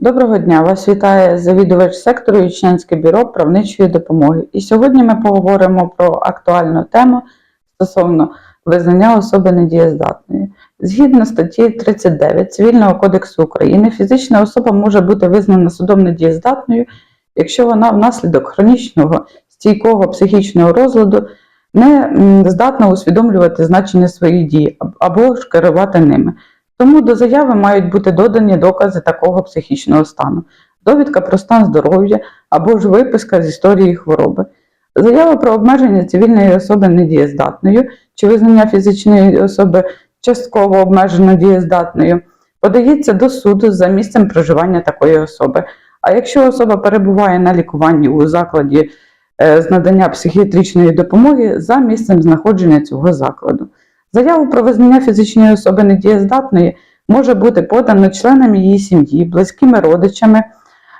Доброго дня! Вас вітає завідувач сектору Ічнянське бюро правничої допомоги. І сьогодні ми поговоримо про актуальну тему стосовно визнання особи недієздатною. Згідно статті 39 Цивільного кодексу України, фізична особа може бути визнана судом недієздатною, якщо вона внаслідок хронічного стійкого психічного розладу не здатна усвідомлювати значення своїх дій або ж керувати ними. Тому до заяви мають бути додані докази такого психічного стану, довідка про стан здоров'я або ж виписка з історії хвороби. Заява про обмеження цивільної особи недієздатною чи визнання фізичної особи частково обмежено дієздатною подається до суду за місцем проживання такої особи. А якщо особа перебуває на лікуванні у закладі е, з надання психіатричної допомоги за місцем знаходження цього закладу. Заяву про визнання фізичної особи недієздатної може бути подано членам її сім'ї, близькими родичами,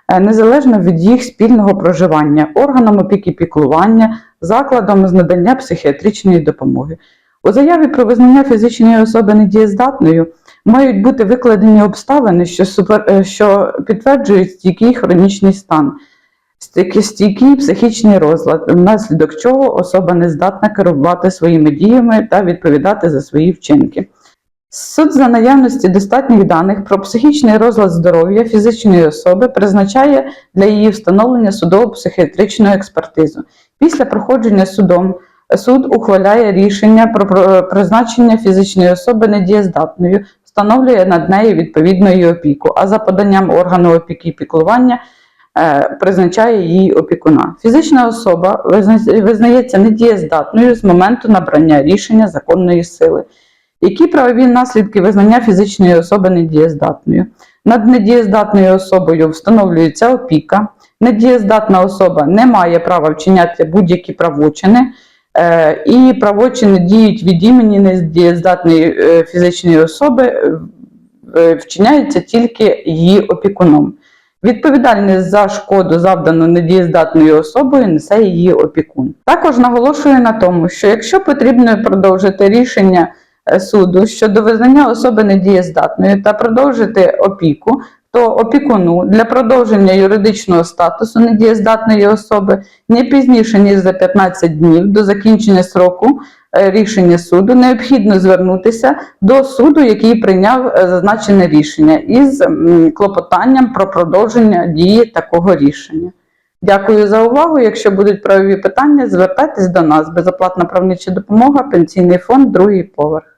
е, незалежно від їх спільного проживання, органом опіки піклування, закладом з надання психіатричної допомоги. У заяві про визнання фізичної особи недієздатною мають бути викладені обставини, що, супер- е, що підтверджують стійкий хронічний стан, стійкий- психічний розлад, внаслідок чого особа не здатна керувати своїми діями та відповідати за свої вчинки. Суд за наявності достатніх даних про психічний розлад здоров'я фізичної особи призначає для її встановлення судово-психіатричну експертизу. Після проходження судом суд ухваляє рішення про про- призначення фізичної особи недієздатною, встановлює над нею відповідну її опіку, а за поданням органу опіки і піклування е, призначає її опікуна. Фізична особа визнається недієздатною з моменту набрання рішення законної сили. Які правові наслідки визнання фізичної особи недієздатною? Над недієздатною особою встановлюється опіка. Недієздатна особа не має права вчиняти будь-які правочини, е, і правочини діють від імені недієздатної е, фізичної особи, е, вчиняються тільки її опікуном. Відповідальність за шкоду, завдану недієздатною особою, несе її опікун. Також наголошую на тому, що якщо потрібно продовжити рішення е, суду щодо визнання особи недієздатною та продовжити опіку, то опікуну для продовження юридичного статусу недієздатної особи не пізніше ніж за 15 днів до закінчення сроку е, рішення суду необхідно звернутися до суду, який прийняв е, зазначене рішення, із клопотанням про продовження дії такого рішення. Дякую за увагу. Якщо будуть правові питання, звертайтесь до нас. Безоплатна правнича допомога, пенсійний фонд, другий поверх.